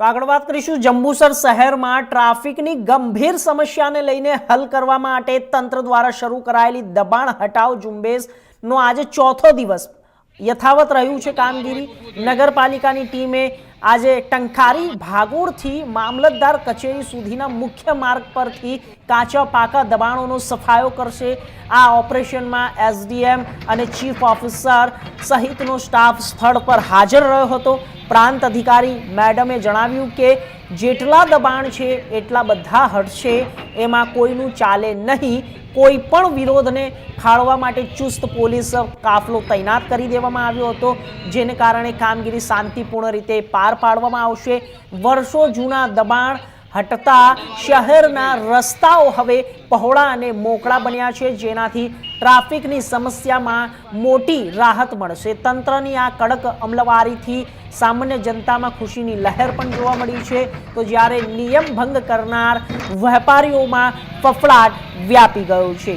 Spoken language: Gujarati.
તો આગળ વાત કરીશું જંબુસર શહેરમાં ટ્રાફિકની ગંભીર સમસ્યાને લઈને હલ કરવા માટે તંત્ર દ્વારા શરૂ કરાયેલી દબાણ હટાવ ઝુંબેશનો આજે ચોથો દિવસ યથાવત રહ્યું છે કામગીરી. નગરપાલિકાની ટીમે આજે ટંકારી ભાગોળથી મામલતદાર કચેરી સુધીના મુખ્ય માર્ગ પરથી કાચા પાકા દબાણોનો સફાયો કરશે. આ ઓપરેશનમાં એસડીએમ અને ચીફ ઓફિસર સહિતનો સ્ટાફ સ્થળ પર હાજર રહ્યો હતો. પ્રાંત અધિકારી મેડમે જણાવ્યું કે જેટલા દબાણ છે, એટલા બધા હટશે એમાં કોઈનું ચાલે નહીં. કોઈ પણ વિરોધને ખાળવા માટે ચુસ્ત પોલીસ કાફલો તૈનાત કરી દેવામાં આવ્યો હતો, જેને કારણે કામગીરી શાંતિપૂર્ણ રીતે પાર પાડવામાં આવશે. વર્ષો જૂના દબાણ હટતા શહેરના રસ્તાઓ હવે પહોળા અને મોકળા બન્યા છે. જેનાથી ટ્રાફિકની સમસ્યામાં મોટી રાહત મળશે. તંત્રની આ કડક અમલવારીથી સામાન્ય જનતામાં ખુશીની લહેર પણ જોવા મળી છે. તો જ્યારે નિયમ ભંગ કરનાર વેપારીઓમાં ફફડાટ વ્યાપી ગયો છે.